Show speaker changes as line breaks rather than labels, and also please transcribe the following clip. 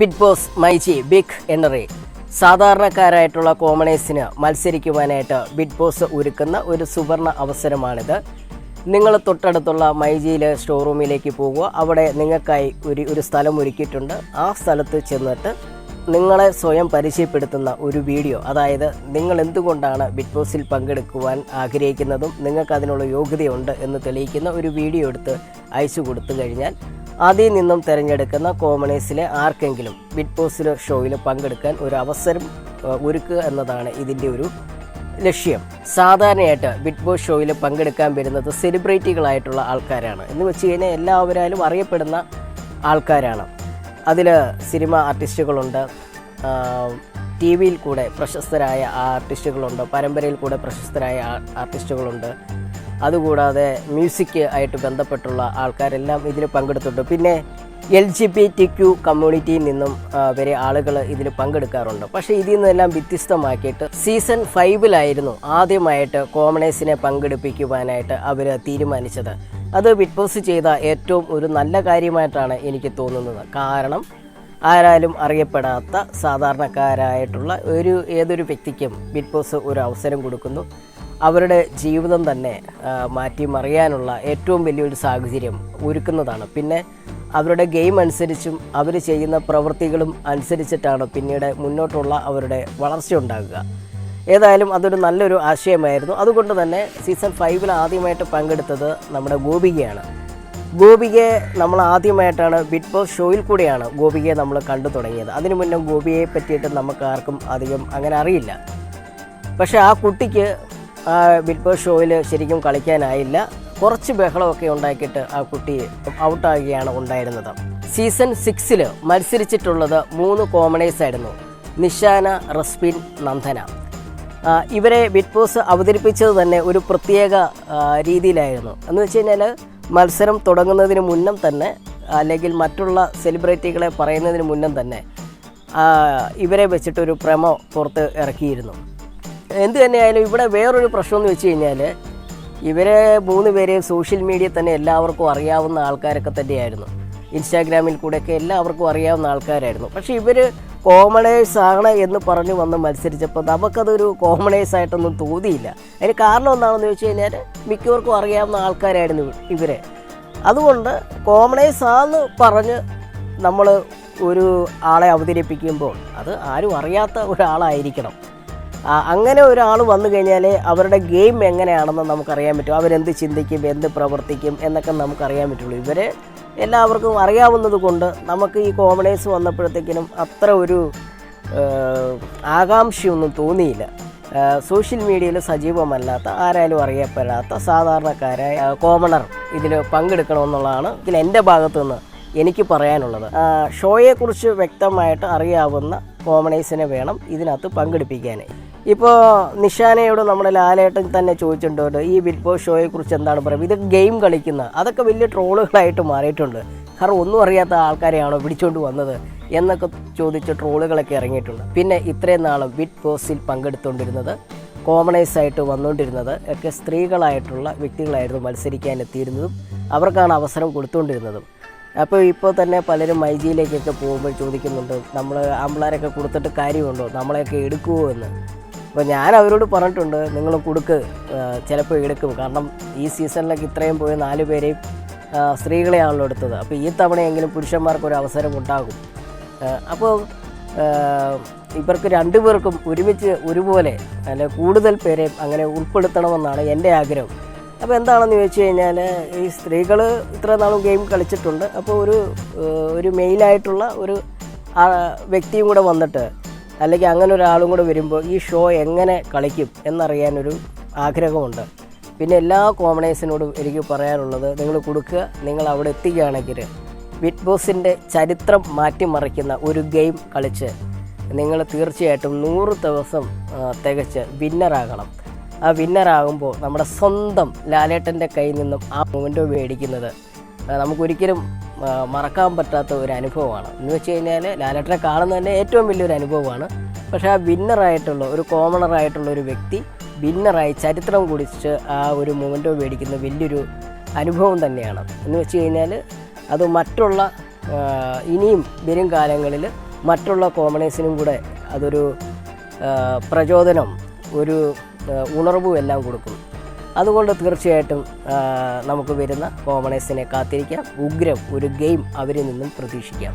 Big Boss myG big എന്നറി സാധാരണക്കാരായിട്ടുള്ള കോമണേഴ്സിന് മത്സരിക്കുവാനായിട്ട് ബിഗ് ബോസ് ഒരുക്കുന്ന ഒരു സുവർണ അവസരമാണിത്. നിങ്ങൾ തൊട്ടടുത്തുള്ള മൈജിയിലെ സ്റ്റോർ റൂമിലേക്ക് പോകുക. അവിടെ നിങ്ങൾക്കായി ഒരു ഒരു സ്ഥലം ഒരുക്കിയിട്ടുണ്ട്. ആ സ്ഥലത്ത് ചെന്നിട്ട് നിങ്ങളെ സ്വയം പരിചയപ്പെടുത്തുന്ന ഒരു വീഡിയോ അതായത് നിങ്ങൾ എന്തുകൊണ്ടാണ് ബിഗ് ബോസിൽ പങ്കെടുക്കുവാൻ ആഗ്രഹിക്കുന്നതും നിങ്ങൾക്ക് അതിനുള്ള യോഗ്യതയുണ്ട് എന്ന് തെളിയിക്കുന്ന ഒരു വീഡിയോ എടുത്ത് അയച്ചു കൊടുത്തു കഴിഞ്ഞാൽ അതിൽ നിന്നും തിരഞ്ഞെടുക്കുന്ന കോമണേഴ്സിലെ ആർക്കെങ്കിലും ബിഗ് ബോസിലോ ഷോയിൽ പങ്കെടുക്കാൻ ഒരു അവസരം ഒരുക്കുക എന്നതാണ് ഇതിന്റെ ഒരു ലക്ഷ്യം. സാധാരണയായിട്ട് ബിഗ് ബോസ് ഷോയിൽ പങ്കെടുക്കാൻ വരുന്നത് സെലിബ്രിറ്റികളായിട്ടുള്ള ആൾക്കാരാണ്. എന്ന് വെച്ച് കഴിഞ്ഞാൽ എല്ലാവരാലും അറിയപ്പെടുന്ന ആൾക്കാരാണ്. അതിൽ സിനിമ ആർട്ടിസ്റ്റുകളുണ്ട് ടി വിയിൽ കൂടെ പ്രശസ്തരായ ആർട്ടിസ്റ്റുകളുണ്ട് പരമ്പരയിൽ കൂടെ പ്രശസ്തരായ ആർട്ടിസ്റ്റുകളുണ്ട്. അതുകൂടാതെ മ്യൂസിക് ആയിട്ട് ബന്ധപ്പെട്ടുള്ള ആൾക്കാരെല്ലാം ഇതിൽ പങ്കെടുത്തിട്ടുണ്ട്. പിന്നെ L G B T Q കമ്മ്യൂണിറ്റിയിൽ നിന്നും വരെ ആളുകൾ ഇതിൽ പങ്കെടുക്കാറുണ്ട്. പക്ഷേ ഇതിൽ നിന്നെല്ലാം വ്യത്യസ്തമാക്കിയിട്ട് സീസൺ ഫൈവിലായിരുന്നു ആദ്യമായിട്ട് കോമണേഴ്സിനെ പങ്കെടുപ്പിക്കുവാനായിട്ട് അവർ തീരുമാനിച്ചത്. അത് ബിഗ് ബോസ് ചെയ്ത ഏറ്റവും ഒരു നല്ല കാര്യമായിട്ടാണ് എനിക്ക് തോന്നുന്നത്. കാരണം ആരാലും അറിയപ്പെടാത്ത സാധാരണക്കാരായിട്ടുള്ള ഒരു ഏതൊരു വ്യക്തിക്കും ബിഗ് ബോസ് ഒരു അവസരം കൊടുക്കുന്നു. അവരുടെ ജീവിതം തന്നെ മാറ്റി മാറ്റിമറിയാനുള്ള ഏറ്റവും വലിയൊരു സാഹചര്യം ഒരുക്കുന്നതാണ്. പിന്നെ അവരുടെ ഗെയിം അനുസരിച്ചും അവർ ചെയ്യുന്ന പ്രവൃത്തികളും അനുസരിച്ചിട്ടാണ് പിന്നീട് മുന്നോട്ടുള്ള അവരുടെ വളർച്ച ഉണ്ടാകുക. ഏതായാലും അതൊരു നല്ലൊരു ആശയമായിരുന്നു. അതുകൊണ്ട് തന്നെ സീസൺ ഫൈവിൽ ആദ്യമായിട്ട് പങ്കെടുത്തത് നമ്മുടെ ഗോപികയാണ്. ഗോപികയെ നമ്മൾ ആദ്യമായിട്ടാണ് ബിഗ് ബോസ് ഷോയിൽ കൂടെയാണ് ഗോപികയെ നമ്മൾ കണ്ടു തുടങ്ങിയത്. അതിനു മുന്നേ ഗോപികയെ പറ്റിയിട്ട് നമുക്ക് ആർക്കും അധികം അങ്ങനെ അറിയില്ല. പക്ഷേ ആ കുട്ടിക്ക് ബിഗ് ബോസ് ഷോയിൽ ശരിക്കും കളിക്കാനായില്ല. കുറച്ച് ബഹളമൊക്കെ ഉണ്ടാക്കിയിട്ട് ആ കുട്ടി ഔട്ടാകുകയാണ് ഉണ്ടായിരുന്നത്. സീസൺ സിക്സിൽ മത്സരിച്ചിട്ടുള്ളത് മൂന്ന് കോമണേഴ്സ് ആയിരുന്നു. നിഷാന റസ്പിൻ നന്ദന. ഇവരെ ബിഗ് ബോസ് അവതരിപ്പിച്ചത് തന്നെ ഒരു പ്രത്യേക രീതിയിലായിരുന്നു. എന്ന് വെച്ച് കഴിഞ്ഞാൽ മത്സരം തുടങ്ങുന്നതിന് മുന്നം തന്നെ അല്ലെങ്കിൽ മറ്റുള്ള സെലിബ്രിറ്റികളെ പറയുന്നതിന് മുന്നം തന്നെ ഇവരെ വെച്ചിട്ടൊരു പ്രമോ പുറത്ത് ഇറക്കിയിരുന്നു. എന്ത് തന്നെയായാലും ഇവിടെ വേറൊരു പ്രശ്നം വെച്ച് കഴിഞ്ഞാൽ ഇവരെ മൂന്ന് പേരെയും സോഷ്യൽ മീഡിയ തന്നെ എല്ലാവർക്കും അറിയാവുന്ന ആൾക്കാരൊക്കെ തന്നെയായിരുന്നു. ഇൻസ്റ്റാഗ്രാമിൽ കൂടെയൊക്കെ എല്ലാവർക്കും അറിയാവുന്ന ആൾക്കാരായിരുന്നു. പക്ഷേ ഇവർ കോമണേഴ്സ് ആണ് എന്ന് പറഞ്ഞു വന്ന് മത്സരിച്ചപ്പോൾ നമുക്കതൊരു കോമണേഴ്സ് ആയിട്ടൊന്നും തോന്നിയില്ല. അതിന് കാരണം എന്താണെന്ന് വെച്ച് കഴിഞ്ഞാൽ മിക്കവർക്കും അറിയാവുന്ന ആൾക്കാരായിരുന്നു ഇവരെ. അതുകൊണ്ട് കോമണേഴ്സ് ആണെന്ന് പറഞ്ഞ് നമ്മൾ ഒരു ആളെ അവതരിപ്പിക്കുമ്പോൾ അത് ആരും അറിയാത്ത ഒരാളായിരിക്കണം. അങ്ങനെ ഒരാൾ വന്നു കഴിഞ്ഞാൽ അവരുടെ ഗെയിം എങ്ങനെയാണെന്ന് നമുക്കറിയാൻ പറ്റും. അവരെന്ത് ചിന്തിക്കും എന്ത് പ്രവർത്തിക്കും എന്നൊക്കെ നമുക്കറിയാൻ പറ്റുള്ളൂ. ഇവരെ എല്ലാവർക്കും അറിയാവുന്നത് കൊണ്ട് നമുക്ക് ഈ കോമണേഴ്സ് വന്നപ്പോഴത്തേക്കിനും അത്ര ഒരു ആകാംക്ഷയൊന്നും തോന്നിയില്ല. സോഷ്യൽ മീഡിയയിൽ സജീവമല്ലാത്ത ആരായാലും അറിയപ്പെടാത്ത സാധാരണക്കാരായ കോമണർ ഇതിൽ പങ്കെടുക്കണമെന്നുള്ളതാണ് ഇതിൽ എന്റെ ഭാഗത്തു നിന്ന് എനിക്ക് പറയാനുള്ളത്. ഷോയെക്കുറിച്ച് വ്യക്തമായിട്ട് അറിയാവുന്ന കോമണേഴ്സിനെ വേണം ഇതിനകത്ത് പങ്കെടുപ്പിക്കാൻ ഇപ്പോൾ നിഷാനയോട് നമ്മുടെ ലാലേട്ടൻ തന്നെ ചോദിച്ചിട്ടുണ്ട് ഈ ബിഗ് ബോസ് ഷോയെ കുറിച്ച് എന്താണ് പറയുക? ഇത് ഗെയിം കളിക്കുന്ന അതൊക്കെ വലിയ ട്രോളുകളായിട്ട് മാറിയിട്ടുണ്ട്. കാരണം ഒന്നും അറിയാത്ത ആൾക്കാരെയാണോ പിടിച്ചുകൊണ്ട് വന്നത് എന്നൊക്കെ ചോദിച്ച് ട്രോളുകളൊക്കെ ഇറങ്ങിയിട്ടുണ്ട്. പിന്നെ ഇത്രയും നാളും ബിഗ് ബോസിൽ പങ്കെടുത്തുകൊണ്ടിരുന്നത് കോമണേഴ്സ് ആയിട്ട് വന്നുകൊണ്ടിരുന്നത് ഒക്കെ സ്ത്രീകളായിട്ടുള്ള വ്യക്തികളായിരുന്നു മത്സരിക്കാൻ എത്തിയിരുന്നതും അവർക്കാണ് അവസരം കൊടുത്തുകൊണ്ടിരുന്നതും അപ്പോൾ ഇപ്പോൾ തന്നെ പലരും മൈജിയിലേക്കൊക്കെ പോകുമ്പോൾ ചോദിക്കുന്നുണ്ട് നമ്മൾ ആമ്പിളാരൊക്കെ കൊടുത്തിട്ട് കാര്യമുണ്ടോ? നമ്മളെയൊക്കെ എടുക്കുമോ എന്ന്. അപ്പോൾ ഞാൻ അവരോട് പറഞ്ഞിട്ടുണ്ട് നിങ്ങൾ കൊടുക്ക് ചിലപ്പോൾ എടുക്കും. കാരണം ഈ സീസണിലൊക്കെ ഇത്രയും പോയ നാല് പേരെയും സ്ത്രീകളെയാണല്ലോ എടുത്തത്. അപ്പോൾ ഈ തവണയെങ്കിലും പുരുഷന്മാർക്ക് ഒരു അവസരം ഉണ്ടാകും. അപ്പോൾ ഇവർക്ക് രണ്ടുപേർക്കും ഒരുമിച്ച് ഒരുപോലെ അല്ലെ കൂടുതൽ പേരെ അങ്ങനെ ഉൾപ്പെടുത്തണമെന്നാണ് എന്റെ ആഗ്രഹം. അപ്പോൾ എന്താണെന്ന് ചോദിച്ചു കഴിഞ്ഞാൽ ഈ സ്ത്രീകൾ ഇത്ര നാളും ഗെയിം കളിച്ചിട്ടുണ്ട്. അപ്പോൾ ഒരു ഒരു മെയിലായിട്ടുള്ള ഒരു വ്യക്തിയും കൂടെ വന്നിട്ട് അല്ലെങ്കിൽ അങ്ങനെ ഒരാളും കൂടെ വരുമ്പോൾ ഈ ഷോ എങ്ങനെ കളിക്കും എന്നറിയാനൊരു ആഗ്രഹമുണ്ട്. പിന്നെ എല്ലാ കോമണേഴ്സിനോടും എനിക്ക് പറയാനുള്ളത് നിങ്ങൾ കൊടുക്കുക നിങ്ങൾ അവിടെ എത്തുകയാണെങ്കിൽ ബിഗ് ബോസിന്റെ ചരിത്രം മാറ്റിമറിക്കുന്ന ഒരു ഗെയിം കളിച്ച് നിങ്ങൾ തീർച്ചയായിട്ടും നൂറ് ദിവസം തികച്ച് വിന്നറാകണം ആ വിന്നറാകുമ്പോൾ നമ്മുടെ സ്വന്തം ലാലേട്ടന്റെ കയ്യിൽ നിന്നും ആ മൊമെന്റോ മേടിക്കുന്നത് നമുക്കൊരിക്കലും മറക്കാൻ പറ്റാത്ത ഒരു അനുഭവമാണ്. എന്ന് വെച്ച് കഴിഞ്ഞാൽ ലാലേട്ടനെ കാണുന്നത് തന്നെ ഏറ്റവും വലിയൊരു അനുഭവമാണ്. പക്ഷേ ആ വിന്നറായിട്ടുള്ള ഒരു കോമണറായിട്ടുള്ള ഒരു വ്യക്തി വിന്നറായി ചരിത്രം കുടിച്ച് ആ ഒരു മൊമെന്റോ മേടിക്കുന്ന വലിയൊരു അനുഭവം തന്നെയാണ്. എന്ന് വെച്ച് കഴിഞ്ഞാൽ അത് മറ്റുള്ള ഇനിയും വരും കാലങ്ങളിൽ മറ്റുള്ള കോമണേഴ്സിനും കൂടെ അതൊരു പ്രചോദനം ഒരു ഉണർവും എല്ലാം കൊടുക്കും. അതുകൊണ്ട് തീർച്ചയായിട്ടും നമുക്ക് വരുന്ന കോമണേഴ്സിനെ കാത്തിരിക്കാം. ഉഗ്രം ഒരു ഗെയിം അവരിൽ നിന്നും പ്രതീക്ഷിക്കാം.